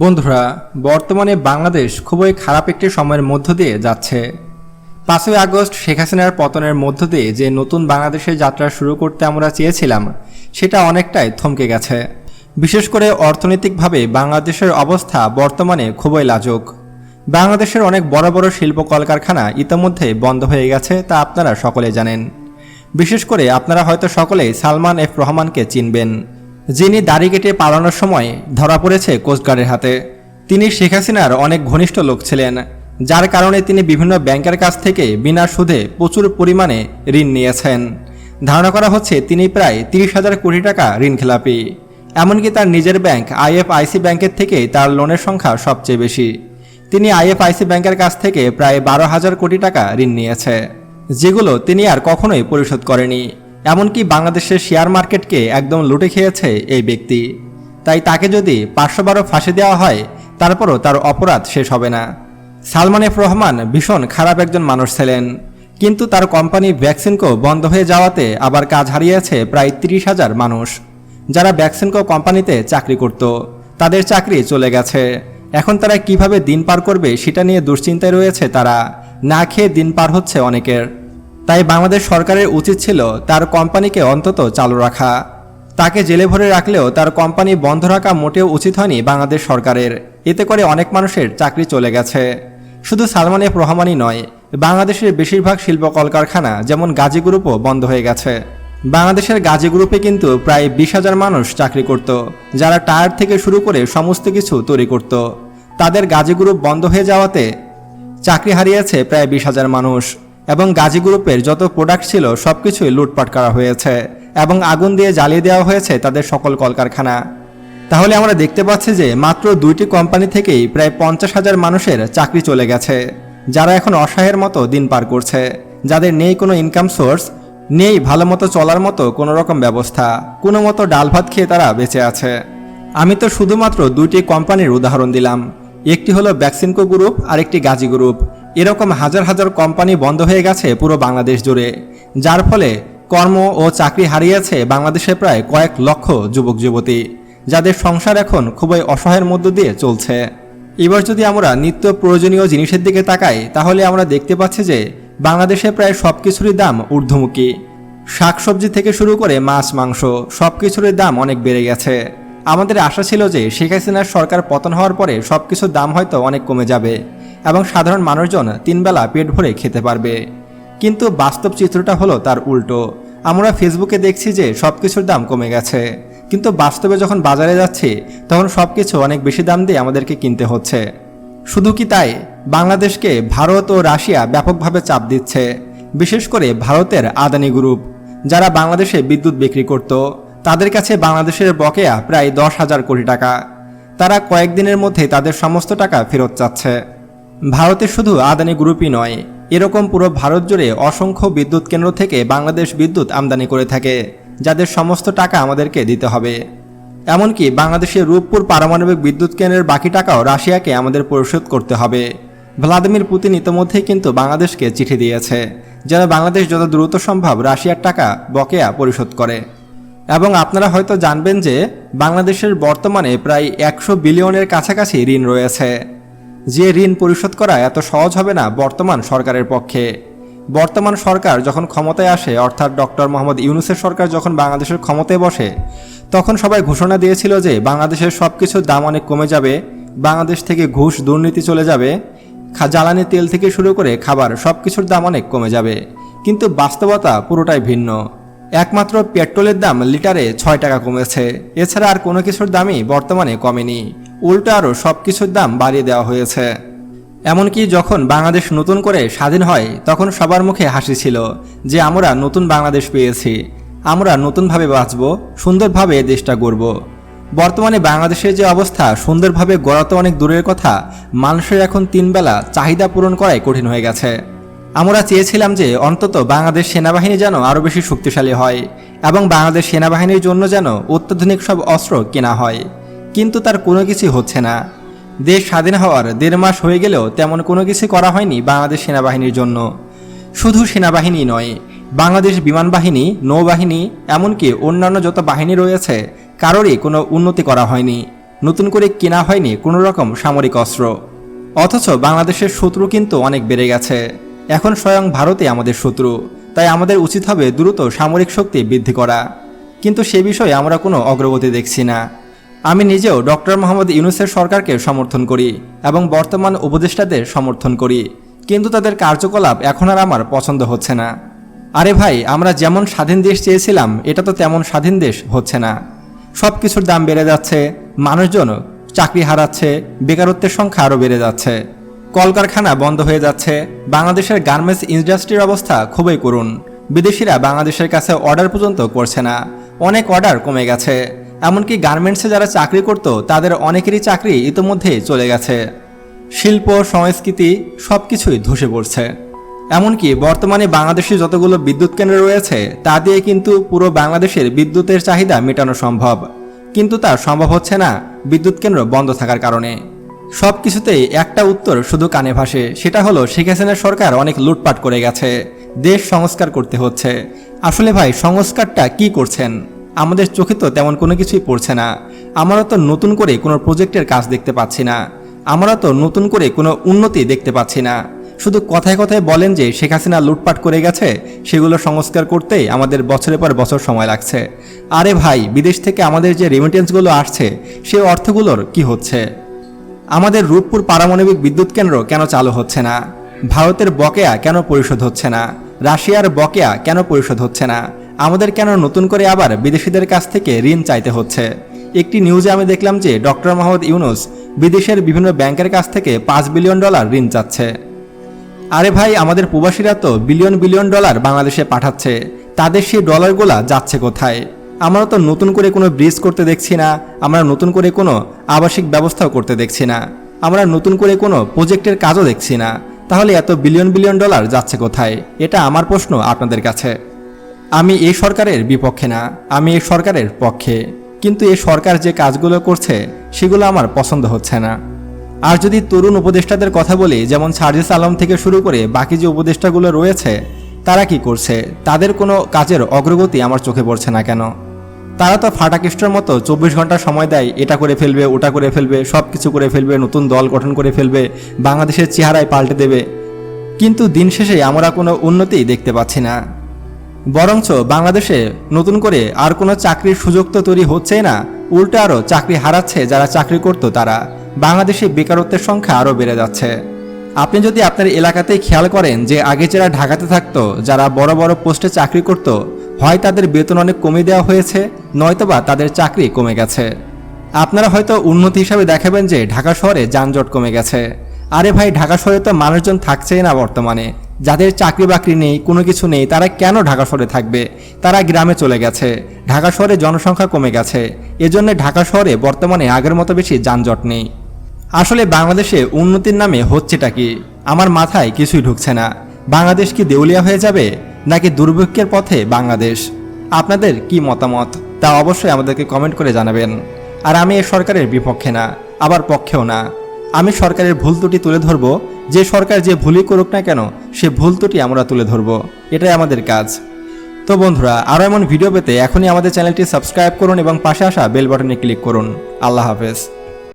বন্ধুরা, বর্তমানে বাংলাদেশ খুবই খারাপ একটি সময়ের মধ্য দিয়ে যাচ্ছে। পাঁচই আগস্ট শেখ হাসিনার পতনের মধ্য দিয়ে যে নতুন বাংলাদেশের যাত্রা শুরু করতে আমরা চেয়েছিলাম, সেটা অনেকটাই থমকে গেছে। বিশেষ করে অর্থনৈতিকভাবে বাংলাদেশের অবস্থা বর্তমানে খুবই লাজুক। বাংলাদেশের অনেক বড় বড় শিল্প কলকারখানা ইতোমধ্যে বন্ধ হয়ে গেছে, তা আপনারা সকলে জানেন। বিশেষ করে আপনারা হয়তো সকলেই সালমান এফ রহমানকে চিনবেন। যিনি দাড়ি কেটে পালানোর সময় ধরা পড়েছে কোস্টগার্ডের হাতে। তিনি শেখ হাসিনার অনেক ঘনিষ্ঠ লোক ছিলেন, যার কারণে তিনি বিভিন্ন ব্যাংকের কাছ থেকে বিনা সুদে প্রচুর পরিমাণে ঋণ নিয়েছেন। ধারণা করা হচ্ছে তিনি প্রায় তিরিশ হাজার কোটি টাকা ঋণ খেলাপি এমনকি তার নিজের ব্যাংক আইএফআইসি ব্যাংকের থেকে তার লোনের সংখ্যা সবচেয়ে বেশি। তিনি আইএফআইসি ব্যাংকের কাছ থেকে প্রায় বারো হাজার কোটি টাকা ঋণ নিয়েছে, যেগুলো তিনি আর কখনোই পরিশোধ করেনি। এমনকি বাংলাদেশের শেয়ার মার্কেটকে একদম লুটে খেয়েছে এই ব্যক্তি। তাই তাকে যদি পাঁচশো বারো ফাঁসি দেওয়া হয়, তারপরও তার অপরাধ শেষ হবে না। সালমান এফ রহমান ভীষণ খারাপ একজন মানুষ ছিলেন। কিন্তু তার কোম্পানি ভ্যাকসিনকো বন্ধ হয়ে যাওয়াতে আবার কাজ হারিয়েছে প্রায় তিরিশ হাজার মানুষ। যারা ভ্যাকসিনকো কোম্পানিতে চাকরি করত, তাদের চাকরি চলে গেছে। এখন তারা কীভাবে দিন পার করবে সেটা নিয়ে দুশ্চিন্তায় রয়েছে তারা। না খেয়ে দিন পার হচ্ছে অনেকের। তাই বাংলাদেশ সরকারের উচিত ছিল তার কোম্পানিকে অন্তত চালু রাখা। তাকে জেলে ভরে রাখলেও তার কোম্পানি বন্ধ রাখা মোটেও উচিত হয়নি বাংলাদেশ সরকারের। এতে করে অনেক মানুষের চাকরি চলে গেছে। শুধু সালমান এফ রহমানই নয়, বাংলাদেশের বেশিরভাগ শিল্প কলকারখানা যেমন গাজী গ্রুপও বন্ধ হয়ে গেছে। বাংলাদেশের গাজী গ্রুপে কিন্তু প্রায় বিশ হাজার মানুষ চাকরি করত, যারা টায়ার থেকে শুরু করে সমস্ত কিছু তৈরি করত। তাদের গাজী গ্রুপ বন্ধ হয়ে যাওয়াতে চাকরি হারিয়েছে প্রায় বিশ হাজার মানুষ। এবং গাজী গ্রুপের যত প্রোডাক্ট ছিল, সবকিছুই লুটপাট করা হয়েছে এবং আগুন দিয়ে জ্বালিয়ে দেওয়া হয়েছে তাদের সকল কলকারখানা। তাহলে আমরা দেখতে পাচ্ছি যে মাত্র দুইটি কোম্পানি থেকেই প্রায় পঞ্চাশ হাজার মানুষের চাকরি চলে গেছে, যারা এখন অসহায়ের মতো দিন পার করছে, যাদের নেই কোনো ইনকাম সোর্স নেই ভালো মতো চলার মতো কোনো রকম ব্যবস্থা, কোনো মতো ডাল ভাত খেয়ে তারা বেঁচে আছে। আমি তো শুধুমাত্র দুইটি কোম্পানির উদাহরণ দিলাম, একটি হলো ভ্যাকসিনকো গ্রুপ আর একটি গাজী গ্রুপ এরকম হাজার হাজার কোম্পানি বন্ধ হয়ে গেছে পুরো বাংলাদেশ জুড়ে, যার ফলে কর্ম ও চাকরি হারিয়েছে বাংলাদেশে প্রায় কয়েক লক্ষ যুবক যুবতী, যাদের সংসার এখন খুবই অসহায়ের মধ্য দিয়ে চলছে। এবার যদি আমরা নিত্য প্রয়োজনীয় জিনিসের দিকে তাকাই, তাহলে আমরা দেখতে পাচ্ছি যে বাংলাদেশে প্রায় সব কিছুরই দাম ঊর্ধ্বমুখী। শাকসবজি থেকে শুরু করে মাছ, মাংস সব কিছুরই দাম অনেক বেড়ে গেছে। আমাদের আশা ছিল যে শেখ হাসিনার সরকার পতন হওয়ার পরে সব কিছুর দাম হয়তো অনেক কমে যাবে। এবং সাধারণ মানুষজন তিনবেলা পেট ভরে খেতে পারবে। কিন্তু বাস্তব চিত্রটা হলো তার উল্টো। আমরা ফেসবুকে দেখছি যে সব কিছুর দাম কমে গেছে। কিন্তু বাস্তবে যখন বাজারে যাচ্ছি, তখন সব কিছু অনেক বেশি দাম দিয়ে আমাদেরকে কিনতে হচ্ছে। শুধু কি তাই? বাংলাদেশকে ভারত ও রাশিয়া ব্যাপকভাবে চাপ দিচ্ছে। বিশেষ করে ভারতের আদানি গ্রুপ, যারা বাংলাদেশে বিদ্যুৎ বিক্রি করত। তাদের কাছে বাংলাদেশের বকেয়া প্রায় দশ হাজার কোটি টাকা। তারা কয়েকদিনের মধ্যে তাদের সমস্ত টাকা ফেরত চাচ্ছে। ভারতে শুধু আদানি গ্রুপই নয়, এরকম পুরো ভারত জুড়ে অসংখ্য বিদ্যুৎ কেন্দ্র থেকে বাংলাদেশ বিদ্যুৎ আমদানি করে থাকে, যাদের সমস্ত টাকা আমাদেরকে দিতে হবে। এমনকি বাংলাদেশের রূপপুর পারমাণবিক বিদ্যুৎ কেন্দ্রের বাকি টাকাও রাশিয়াকে আমাদের পরিশোধ করতে হবে। ভ্লাদিমির পুতিন ইতোমধ্যেই কিন্তু বাংলাদেশকে চিঠি দিয়েছে, যেন বাংলাদেশ যত দ্রুত সম্ভব রাশিয়ার টাকা বকেয়া পরিশোধ করে। এবং আপনারা হয়তো জানবেন যে, বাংলাদেশের বর্তমানে প্রায় একশো বিলিয়নের কাছাকাছি ঋণ রয়েছে। যে ঋণ পরিশোধ করা এত সহজ হবে না বর্তমান সরকারের পক্ষে। বর্তমান সরকার যখন ক্ষমতায় আসে, অর্থাৎ ডক্টর মোহাম্মদ ইউনুসের সরকার যখন বাংলাদেশের ক্ষমতায় বসে, তখন সবাই ঘোষণা দিয়েছিল যে বাংলাদেশের সব কিছুর দাম অনেক কমে যাবে, বাংলাদেশ থেকে ঘুষ দুর্নীতি চলে যাবে জ্বালানি তেল থেকে শুরু করে খাবার সব কিছুর দাম অনেক কমে যাবে। কিন্তু বাস্তবতা পুরোটাই ভিন্ন। একমাত্র পেট্রোলের দাম লিটারে ছয় টাকা কমেছে। এছাড়া আর কোনো কিছুর দামই বর্তমানে কমেনি। উল্টো আরও সব কিছুর দাম বাড়িয়ে দেওয়া হয়েছে। এমনকি যখন বাংলাদেশ নতুন করে স্বাধীন হয়, তখন সবার মুখে হাসি ছিল যে আমরা নতুন বাংলাদেশ পেয়েছি। আমরা নতুনভাবে বাঁচব, সুন্দরভাবে দেশটা গড়ব। বর্তমানে বাংলাদেশের যে অবস্থা, সুন্দরভাবে গড়া তো অনেক দূরের কথা, মানুষের এখন তিনবেলা চাহিদা পূরণ করাই কঠিন হয়ে গেছে। আমরা চেয়েছিলাম যে অন্তত বাংলাদেশ সেনাবাহিনী যেন আরও বেশি শক্তিশালী হয় এবং বাংলাদেশ সেনাবাহিনীর জন্য যেন অত্যাধুনিক সব অস্ত্র কেনা হয়। কিন্তু তার কোনো কিছু হচ্ছে না। দেশ স্বাধীন হওয়ার দেড় মাস হয়ে গেলেও তেমন কোনো কিছু করা হয়নি বাংলাদেশ সেনাবাহিনীর জন্য। শুধু সেনাবাহিনী নয়, বাংলাদেশ বিমান বাহিনী, নৌবাহিনী, এমনকি অন্যান্য যত বাহিনী রয়েছে, কারোরই কোনো উন্নতি করা হয়নি। নতুন করে কেনা হয়নি কোনো রকম সামরিক অস্ত্র। অথচ বাংলাদেশের শত্রু কিন্তু অনেক বেড়ে গেছে। এখন স্বয়ং ভারতে আমাদের শত্রু, তাই আমাদের উচিত হবে দ্রুত সামরিক শক্তি বৃদ্ধি করা। কিন্তু সে বিষয়ে আমরা কোনো অগ্রগতি দেখছি না। আমি নিজেও ডক্টর মোহাম্মদ ইউনুসের সরকারকে সমর্থন করি এবং বর্তমান উপদেষ্টাদের সমর্থন করি, কিন্তু তাদের কার্যকলাপ এখন আর আমার পছন্দ হচ্ছে না। আরে ভাই, আমরা যেমন স্বাধীন দেশ চেয়েছিলাম, এটা তো তেমন স্বাধীন দেশ হচ্ছে না। সব কিছুর দাম বেড়ে যাচ্ছে, মানুষজন চাকরি হারাচ্ছে, বেকারত্বের সংখ্যা আরও বেড়ে যাচ্ছে। কলকারখানা বন্ধ হয়ে যাচ্ছে, বাংলাদেশের গার্মেন্টস ইন্ডাস্ট্রির অবস্থা খুবই করুণ। বিদেশিরা বাংলাদেশের কাছে অর্ডার পর্যন্ত করছে না, অনেক অর্ডার কমে গেছে। এমনকি গার্মেন্টসে যারা চাকরি করত, তাদের অনেকেরই চাকরি ইতোমধ্যেই চলে গেছে। শিল্প, সংস্কৃতি সব কিছুই ধসে পড়ছে। এমনকি বর্তমানে বাংলাদেশে যতগুলো বিদ্যুৎ কেন্দ্র রয়েছে, তা দিয়ে কিন্তু পুরো বাংলাদেশের বিদ্যুতের চাহিদা মেটানো সম্ভব। কিন্তু তা সম্ভব হচ্ছে না বিদ্যুৎ কেন্দ্র বন্ধ থাকার কারণে। সব কিছুতেই একটা উত্তর শুধু কানে ভাসে, সেটা হলো শেখ হাসিনার সরকার অনেক লুটপাট করে গেছে। দেশ সংস্কার করতে হচ্ছে। আসলে ভাই, সংস্কারটা কি করছেন? আমাদের চোখে তো তেমন কোনো কিছুই পড়ছে না। আমরা তো নতুন করে কোনো প্রজেক্টের কাজ দেখতে পাচ্ছি না। আমরা তো নতুন করে কোনো উন্নতি দেখতে পাচ্ছি না। শুধু কথায় কথায় বলেন যে শেখ হাসিনা লুটপাট করে গেছে, সেগুলো সংস্কার করতেই আমাদের বছরের পর বছর সময় লাগছে। আরে ভাই, বিদেশ থেকে আমাদের যে রেমিটেন্সগুলো আসছে সেই অর্থগুলোর কি হচ্ছে? আমাদের রূপপুর পারমাণবিক বিদ্যুৎ কেন্দ্র কেন চালু হচ্ছে না? ভারতের বকেয়া কেন পরিশোধ হচ্ছে না? রাশিয়ার বকেয়া কেন পরিশোধ হচ্ছে না? আমাদের কেন নতুন করে আবার বিদেশিদের কাছ থেকে ঋণ চাইতে হচ্ছে? একটি নিউজে আমি দেখলাম যে ডক্টর মোহাম্মদ ইউনুস বিদেশের বিভিন্ন ব্যাংকের কাছ থেকে পাঁচ বিলিয়ন ডলার ঋণ চাচ্ছে। আরে ভাই, আমাদের প্রবাসীরা তো বিলিয়ন বিলিয়ন ডলার বাংলাদেশে পাঠাচ্ছে। তাদের সেই ডলারগুলা যাচ্ছে কোথায়? আমরা তো নতুন করে কোনো ব্রিজ করতে দেখছি না, আমরা নতুন করে কোনো আবাসিক ব্যবস্থাও করতে দেখছি না, আমরা নতুন করে কোনো প্রজেক্টের কাজও দেখছি না। তাহলে এত বিলিয়ন বিলিয়ন ডলার যাচ্ছে কোথায়? এটা আমার প্রশ্ন আপনাদের কাছে। আমি এই সরকারের বিপক্ষে না, আমি এই সরকারের পক্ষে। কিন্তু এই সরকার যে কাজগুলো করছে, সেগুলো আমার পছন্দ হচ্ছে না। আর যদি তরুণ উপদেষ্টাদের কথা বলি, যেমন সার্জিস আলম থেকে শুরু করে বাকি যে উপদেষ্টাগুলো রয়েছে, তারা কি করছে? তাদের কোনো কাজের অগ্রগতি আমার চোখে পড়ছে না কেন? তারা তো ফাটাকিস্টের মতো চব্বিশ ঘণ্টা সময় দেয়, এটা করে ফেলবে, ওটা করে ফেলবে সব কিছু করে ফেলবে, নতুন দল গঠন করে ফেলবে, বাংলাদেশের চেহারায় পাল্টে দেবে। কিন্তু দিন শেষে আমরা কোনো উন্নতি দেখতে পাচ্ছি না। বরঞ্চ বাংলাদেশে নতুন করে আর কোনো চাকরির সুযোগ তো তৈরি হচ্ছেই না, উল্টো আরও চাকরি হারাচ্ছে যারা চাকরি করতো তারা। বাংলাদেশে বেকারত্বের সংখ্যা আরও বেড়ে যাচ্ছে। আপনি যদি আপনার এলাকাতেই খেয়াল করেন যে আগে যারা ঢাকাতে থাকতো, যারা বড় বড় পোস্টে চাকরি করত, হয় তাদের বেতন অনেক কমে দেওয়া হয়েছে, নয়তোবা তাদের চাকরি কমে গেছে। আপনারা হয়তো উন্নতি হিসাবে দেখাবেন যে ঢাকা শহরে যানজট কমে গেছে। আরে ভাই, ঢাকা শহরে তো মানুষজন থাকছেই না বর্তমানে। যাদের চাকরি বাকরি নেই, কোনো কিছু নেই, তারা কেন ঢাকা শহরে থাকবে? তারা গ্রামে চলে গেছে। ঢাকা শহরে জনসংখ্যা কমে গেছে। এজন্য ঢাকা শহরে বর্তমানে আগের মতো বেশি যানজট নেই। আসলে বাংলাদেশে উন্নতির নামে হচ্ছেটা কি? আমার মাথায় কিছুই ঢুকছে না। বাংলাদেশ কি দেউলিয়া হয়ে যাবে, নাকি দুর্ভিক্ষের পথে বাংলাদেশ? আপনাদের কি মতামত? তা অবশ্যই আমাদেরকে কমেন্ট করে জানাবেন। আর আমি এ সরকারের বিপক্ষে না, আবার পক্ষেও না। আমি সরকারের ভুল ত্রুটি তুলে ধরব, যে সরকার যে ভুলই করুক না কেন, সে ভুল ত্রুটি আমরা তুলে ধরব। এটাই আমাদের কাজ। তো বন্ধুরা, আরও এমন ভিডিও পেতে এখনই আমাদের চ্যানেলটি সাবস্ক্রাইব করুন এবং পাশে আসা বেল বাটনে ক্লিক করুন। আল্লাহ হাফেজ।